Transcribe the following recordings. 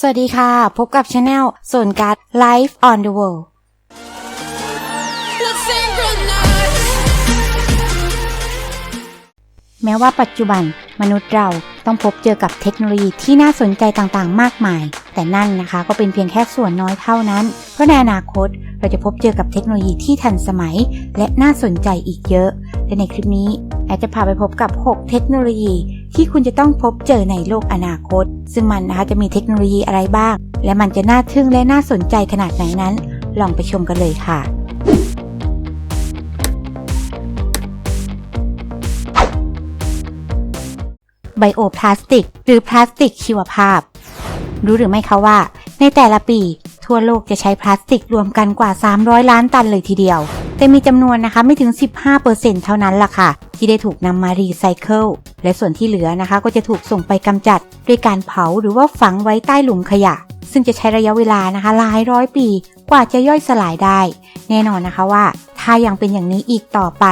สวัสดีค่ะ พบกับช anel ส่วนการ Life on the World แม้ว่าปัจจุบันมนุษย์เราต้องพบเจอกับเทคโนโลยีที่น่าสนใจต่างๆ มากมาย แต่นั่นนะคะก็เป็นเพียงแค่ส่วนน้อยเท่านั้น เพราะในอนาคตเราจะพบเจอกับเทคโนโลยีที่ทันสมัย และน่าสนใจอีกเยอะ และในคลิปนี้แอดจะพาไปพบกับ 6 เทคโนโลยี ที่คุณจะต้องพบเจอในโลกอนาคต ซึ่งมันนะคะจะมีเทคโนโลยีอะไรบ้าง และมันจะน่าทึ่งและน่าสนใจขนาดไหนนั้น ลองไปชมกันเลยค่ะไบโอพลาสติก หรือพลาสติกชีวภาพ รู้หรือไม่คะว่า ในแต่ละปี ทั่วโลกจะใช้พลาสติกรวมกันกว่า 300 ล้านตันเลยทีเดียว แต่มีจำนวนนะคะไม่ถึง 15%เท่านั้นล่ะค่ะ ที่ได้ถูกนำมารีไซเคิลและส่วนที่เหลือนะคะก็จะถูกส่งไปกำจัดด้วยการเผาหรือว่าฝังไว้ใต้หลุมขยะ ซึ่งจะใช้ระยะเวลานะคะหลายร้อยปีกว่าจะย่อยสลายได้ แน่นอนนะคะว่า ถ้ายังเป็นอย่างนี้อีกต่อไป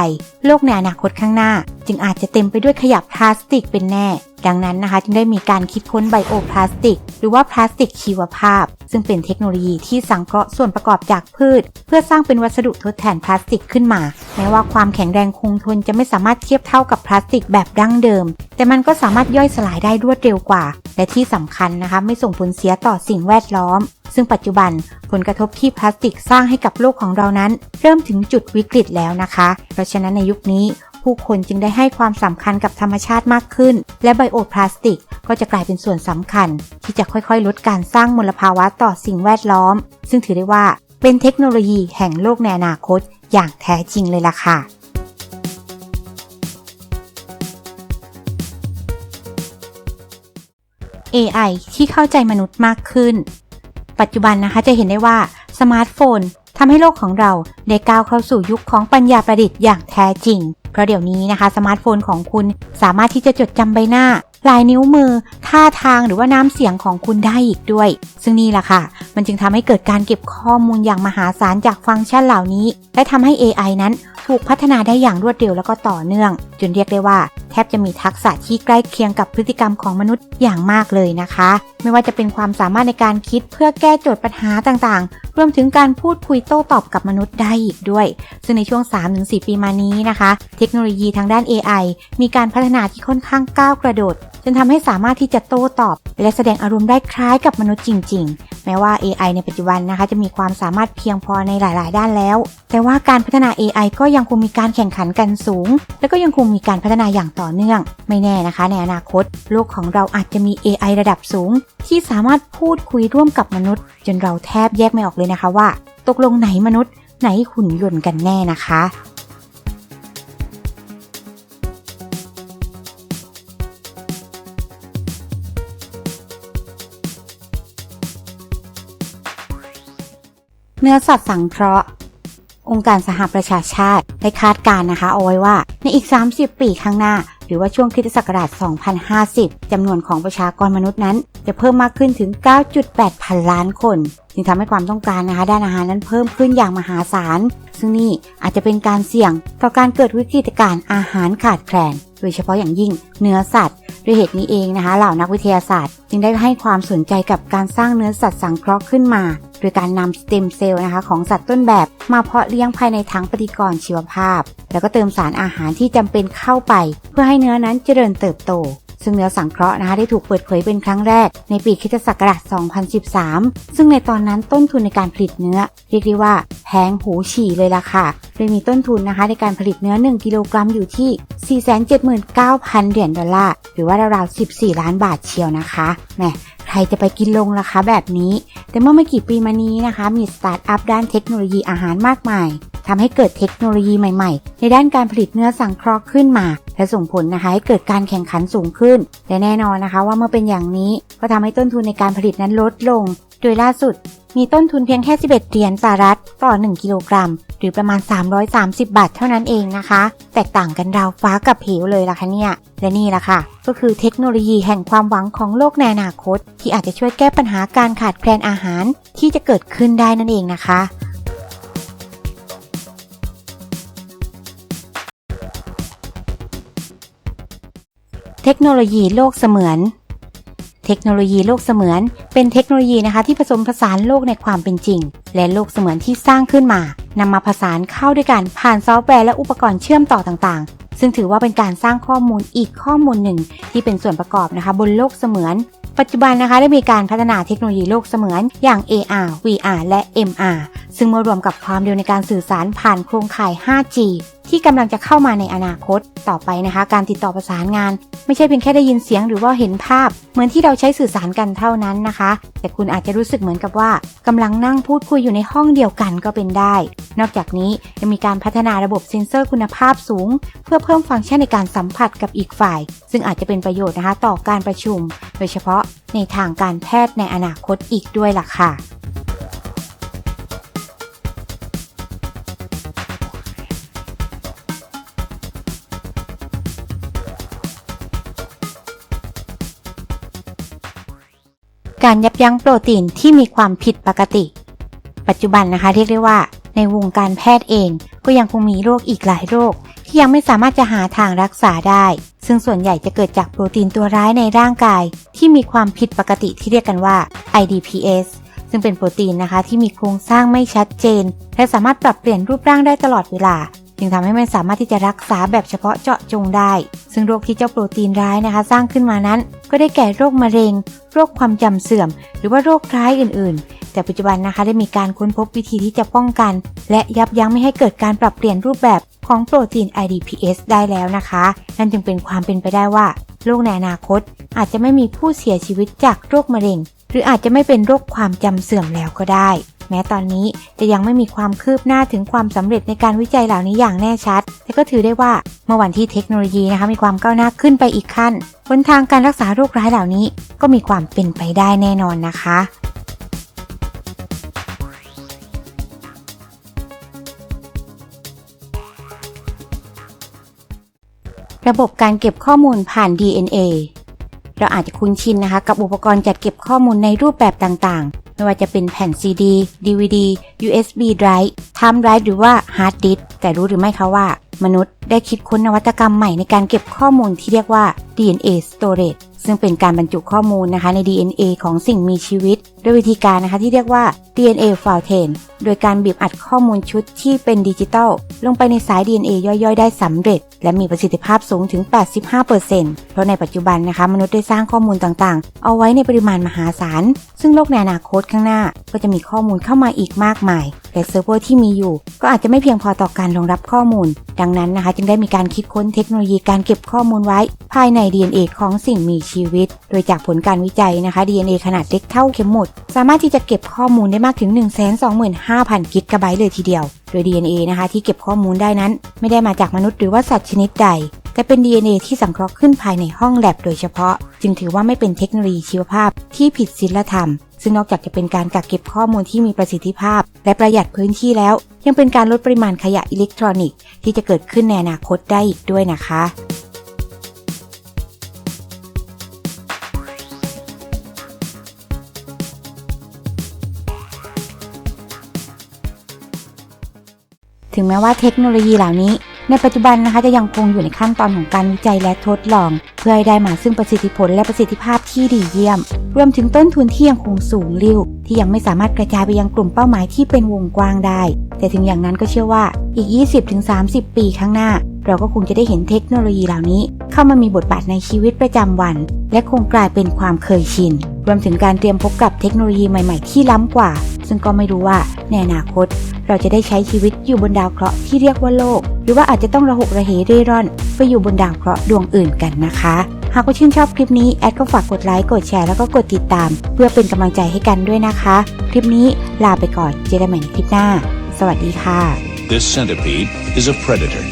โลกในอนาคตข้างหน้าจึงอาจจะเต็มไปด้วยขยะพลาสติกเป็นแน่ ดังนั้นนะคะ จึงได้มีการคิดค้นไบโอพลาสติก หรือว่าพลาสติกชีวภาพ ซึ่งเป็นเทคโนโลยีที่สังเคราะห์ส่วนประกอบจากพืช เพื่อสร้างเป็นวัสดุทดแทนพลาสติกขึ้นมา แม้ว่าความแข็งแรงคงทนจะไม่สามารถเทียบเท่ากับพลาสติกแบบดั้งเดิม แต่มันก็สามารถย่อยสลายได้รวดเร็วกว่า และที่สำคัญนะคะไม่ส่งผลเสียต่อสิ่งแวดล้อม ซึ่งปัจจุบันผลกระทบที่พลาสติกสร้างให้กับโลกของเรานั้น เริ่มถึงจุดวิกฤตแล้วนะคะ เพราะฉะนั้นในยุคนี้ ผู้คนจึงได้ให้ความสำคัญกับธรรมชาติมากขึ้น และไบโอพลาสติก ก็จะกลายเป็นส่วนสำคัญ ที่จะค่อยๆ ลดการสร้างมลภาวะต่อสิ่งแวดล้อม ซึ่งถือได้ว่าเป็นเทคโนโลยีแห่งโลกในอนาคต อย่างแท้จริงเลยล่ะค่ะ AI ที่เข้าใจมนุษย์มากขึ้น ปัจจุบันนะคะจะเห็นได้ว่าสมาร์ทโฟนทำให้โลกของเราได้ก้าวเข้าสู่ยุคของปัญญาประดิษฐ์อย่างแท้จริง เพราะเดี๋ยวนี้นะคะสมาร์ทโฟนของคุณสามารถที่จะจดจำใบหน้าลายนิ้วมือ ท่าทางหรือว่าน้ำเสียงของคุณได้อีกด้วย ซึ่งนี่แหละค่ะ มันจึงทำให้เกิดการเก็บข้อมูลอย่างมหาศาลจากฟังก์ชันเหล่านี้ และทำให้ AI นั้นถูกพัฒนาได้อย่างรวดเร็วแล้วก็ต่อเนื่อง จนเรียกได้ว่า แทบจะมีทักษะที่ใกล้เคียงกับพฤติกรรมของมนุษย์อย่างมากเลยนะคะ ไม่ว่าจะเป็นความสามารถในการคิดเพื่อแก้โจทย์ปัญหาต่างๆ รวมถึงการพูดคุยโต้ตอบกับมนุษย์ได้อีกด้วย ซึ่งในช่วง 3-4 ปีมานี้นะคะ เทคโนโลยีทางด้าน AI มีการพัฒนาที่ค่อนข้างก้าวกระโดดจนทำให้สามารถที่จะโต้ตอบ และแสดงอารมณ์ได้คล้ายกับมนุษย์จริงๆ แม้ว่า AI ในปัจจุบันนะคะ จะมีความสามารถเพียงพอในหลาย ๆ ด้านแล้ว แต่ว่าการพัฒนา AI ก็ยังคงมีการแข่งขันกันสูง และก็ยังคงมีการพัฒนาอย่างต่อเนื่อง ไม่แน่นะคะ ในอนาคต โลกของเราอาจจะมี AI ระดับสูง ที่สามารถพูดคุยร่วมกับมนุษย์ จนเราแทบแยกไม่ออกเลยนะคะว่า ตกลงไหนมนุษย์ ไหนหุ่นยนต์กันแน่นะคะ เนื้อสัตว์สังเคราะห์ องค์การสหประชาชาติได้คาดการณ์นะคะ เอาไว้ว่าในอีก 30 ปีข้างหน้า หรือว่าช่วงคริสตศักราช 2050 จำนวนของประชากรมนุษย์นั้น จะเพิ่มมากขึ้นถึง 9.8 พันล้านคนจึงทำให้ความต้องการนะคะด้านอาหารนั้นเพิ่มขึ้นอย่างมหาศาล ซึ่งนี่อาจจะเป็นการเสี่ยงต่อการเกิดวิกฤตการณ์อาหารขาดแคลน โดยเฉพาะอย่างยิ่งเนื้อสัตว์ด้วยเหตุนี้เองนะคะ เหล่านักวิทยาศาสตร์ จึงได้ให้ความสนใจกับการสร้างเนื้อสัตว์สังเคราะห์ขึ้นมา โดยการนำสเต็มเซลล์นะคะของสัตว์ต้นแบบมาเพาะเลี้ยงภายในถังปฏิกรณ์ชีวภาพ แล้วก็เติมสารอาหารที่จำเป็นเข้าไป เพื่อให้เนื้อนั้นเจริญเติบโต ซึ่งเนื้อสังเคราะห์นะคะได้ถูกเปิดเผยเป็นครั้งแรกในปีคิศักราช 2013 ซึ่งในตอนนั้นต้นทุนในการผลิตเนื้อ เรียกได้ว่าแพงหูฉี่เลยล่ะค่ะโดยมีต้นทุนนะคะในการผลิตเนื้อ 1 กิโลกรัมอยู่ที่ 479,000 เหรียญดอลลาร์ หรือว่าราวๆ 14 ล้านบาทเชียวนะคะแหม ครจะไปกินลงล่ะคะแบบนี้ แต่เมื่อไม่กี่ปีมานี้นะคะ มีสตาร์ทอัพด้านเทคโนโลยีอาหารมากมายทำให้เกิดเทคโนโลยีใหม่ๆ ในด้านการผลิตเนื้อสังเคราะห์ขึ้นมา และส่งผลนะคะให้เกิดการแข่งขันสูงขึ้น และแน่นอนนะคะว่าเมื่อเป็นอย่างนี้ก็ทำให้ต้นทุนในการผลิตนั้นลดลง โดยล่าสุด มีต้นทุนเพียงแค่ 11 เหรียญสหรัฐต่อ 1 กิโลกรัม รือประมาณ 330 บาทเท่านั้นเองนะคะ แตกต่างกันราวฟ้ากับเหวเลยล่ะคะเนี่ย และนี่ล่ะค่ะ ก็คือเทคโนโลยีแห่งความหวังของโลกในอนาคต ที่อาจจะช่วยแก้ปัญหาการขาดแคลนอาหารที่จะเกิดขึ้นได้นั่นเองนะคะเทคโนโลยีโลกเสมือน เทคโนโลยีโลกเสมือน เป็นเทคโนโลยีนะคะที่ผสมผสานโลกในความเป็นจริง และโลกเสมือนที่สร้างขึ้นมานำมาผสานเข้าด้วยกันผ่านซอฟต์แวร์และอุปกรณ์เชื่อมต่อต่างๆ ซึ่งถือว่าเป็นการสร้างข้อมูลอีกข้อมูลหนึ่ง ที่เป็นส่วนประกอบนะคะบนโลกเสมือน ปัจจุบันนะคะได้มีการพัฒนาเทคโนโลยีโลกเสมือนอย่าง AR VR และ MR ซึ่งมารวมกับความเร็วในการสื่อสารผ่านโครงข่าย 5G ที่กำลังจะเข้ามาในอนาคต ต่อไปนะคะ การติดต่อประสานงาน ไม่ใช่เพียงแค่ได้ยินเสียงหรือว่าเห็นภาพ เหมือนที่เราใช้สื่อสารกันเท่านั้นนะคะ แต่คุณอาจจะรู้สึกเหมือนกับว่ากำลังนั่งพูดคุยอยู่ในห้องเดียวกันก็เป็นได้ นอกจากนี้ยังมีการพัฒนาระบบเซ็นเซอร์คุณภาพสูง เพื่อเพิ่มฟังก์ชันในการสัมผัสกับอีกฝ่าย ซึ่งอาจจะเป็นประโยชน์นะคะ ต่อการประชุม โดยเฉพาะในทางการแพทย์ในอนาคตอีกด้วยล่ะค่ะ การยับยั้งโปรตีนที่มีความผิดปกติ ปัจจุบันนะคะเรียกได้ว่า ในวงการแพทย์เองก็ยังคงมีโรคอีกหลายโรค ที่ยังไม่สามารถจะหาทางรักษาได้ ซึ่งส่วนใหญ่จะเกิดจากโปรตีนตัวร้ายในร่างกาย ที่มีความผิดปกติที่เรียกกันว่า IDPS ซึ่งเป็นโปรตีนนะคะที่มีโครงสร้างไม่ชัดเจน และสามารถปรับเปลี่ยนรูปร่างได้ตลอดเวลา จึงทำให้มันสามารถที่จะรักษาแบบเฉพาะเจาะจงได้ ซึ่งโรคที่เจ้าโปรตีนร้ายนะคะ สร้างขึ้นมานั้น ก็ได้แก่โรคมะเร็ง โรคความจำเสื่อม หรือว่าโรคร้ายอื่น ๆ แต่ปัจจุบันนะคะได้มีการค้นพบวิธีที่จะป้องกัน และยับยั้งไม่ให้เกิดการปรับเปลี่ยนรูปแบบของโปรตีน IDPS ได้แล้วนะคะ นั่นจึงเป็นความเป็นไปได้ว่าโรคในอนาคต อาจจะไม่มีผู้เสียชีวิตจากโรคมะเร็ง หรืออาจจะไม่เป็นโรคความจำเสื่อมแล้วก็ได้ ม้ตอนนี้จะยังไม่มีความคืบหน้าถึงความสำเร็จในการวิจัยเหล่านี้อย่างแน่ชัด แต่ก็ถือได้ว่าเมื่อวันที่เทคโนโลยีนะคะมีความก้าวหน้าขึ้นไปอีกขั้นหนทางการรักษาโรคร้ายเหล่านี้ ก็มีความเป็นไปได้แน่นอนนะคะระบบการเก็บข้อมูลผ่าน DNA เราอาจจะคุ้นชินนะคะ กับอุปกรณ์จัดเก็บข้อมูลในรูปแบบต่างๆ ไม่ว่าจะเป็นแผ่น CD DVD USB drive Time drive หรือว่า Hard disk แต่รู้หรือไม่คะว่า มนุษย์ได้คิดค้นนวัตกรรมใหม่ในการเก็บข้อมูลที่เรียกว่า DNA storage ซึ่งเป็นการบรรจุข้อมูลนะคะใน DNA ของสิ่งมีชีวิต ด้วยวิธีการนะคะที่เรียกว่า DNA Fountain โดยการบีบอัดข้อมูลชุดที่เป็นดิจิตอลลงไปในสาย DNA ย่อยๆ ได้สำเร็จ และมีประสิทธิภาพสูงถึง 85%เพราะในปัจจุบันนะคะ มนุษย์ได้สร้างข้อมูลต่างๆ เอาไว้ในปริมาณมหาศาล ซึ่งโลกในอนาคตข้างหน้า ก็จะมีข้อมูลเข้ามาอีกมากมาย และเซิร์ฟเวอร์ที่มีอยู่ ก็อาจจะไม่เพียงพอต่อการรองรับข้อมูล ดังนั้นนะคะ จึงได้มีการคิดค้นเทคโนโลยีการเก็บข้อมูลไว้ ภายใน DNA ของสิ่งมีชีวิต โดยจากผลการวิจัยนะคะ DNA ขนาดเล็กเท่าเข็มหมุด สามารถที่จะเก็บข้อมูลได้มากถึง 125,000 กิกะไบต์เลยทีเดียว โดย DNA นะคะที่เก็บข้อมูลได้นั้น ไม่ได้มาจากมนุษย์หรือว่าสัตว์ชนิดใดแต่เป็น DNA ที่สังเคราะห์ขึ้นภายในห้องแลบโดยเฉพาะ จึงถือว่าไม่เป็นเทคโนโลยีชีวภาพที่ผิดศีลธรรม ซึ่งนอกจากจะเป็นการกักเก็บข้อมูลที่มีประสิทธิภาพ และประหยัดพื้นที่แล้ว ยังเป็นการลดปริมาณขยะอิเล็กทรอนิกส์ที่จะเกิดขึ้นในอนาคตได้อีกด้วยนะคะถึงแม้ว่าเทคโนโลยีเหล่านี้ ในปัจจุบันนะคะจะยังคงอยู่ในขั้นตอนของการวิจัยและทดลอง เพื่อให้ได้มาซึ่งประสิทธิผลและประสิทธิภาพที่ดีเยี่ยม รวมถึงต้นทุนที่ยังคงสูงริ่วที่ยังไม่สามารถกระจายไปยังกลุ่มเป้าหมายที่เป็นวงกว้างได้ แต่ถึงอย่างนั้นก็เชื่อว่าอีก 20-30 ปีข้างหน้า เราก็คงจะได้เห็นเทคโนโลยีเหล่านี้ เข้ามามีบทบาทในชีวิตประจำวัน และคงกลายเป็นความเคยชิน รวมถึงการเตรียมพบกับเทคโนโลยีใหม่ ๆ ที่ล้ำกว่า ซึ่งก็ไม่รู้ว่าในอนาคต เราจะได้ใช้ชีวิตอยู่บนดาวเคราะห์ที่เรียกว่าโลก หรือว่าอาจจะต้องระหกระเหเร่ร่อน ไปอยู่บนดาวเคราะห์ดวงอื่นกันนะคะ หากว่าชื่นชอบคลิปนี้ แอดก็ฝากกดไลค์กดแชร์แล้วก็กดติดตาม เพื่อเป็นกำลังใจให้กันด้วยนะคะ คลิปนี้ลาไปก่อนเจอกันใหม่ในคลิปหน้า สวัสดีค่ะ This centipede is a predator.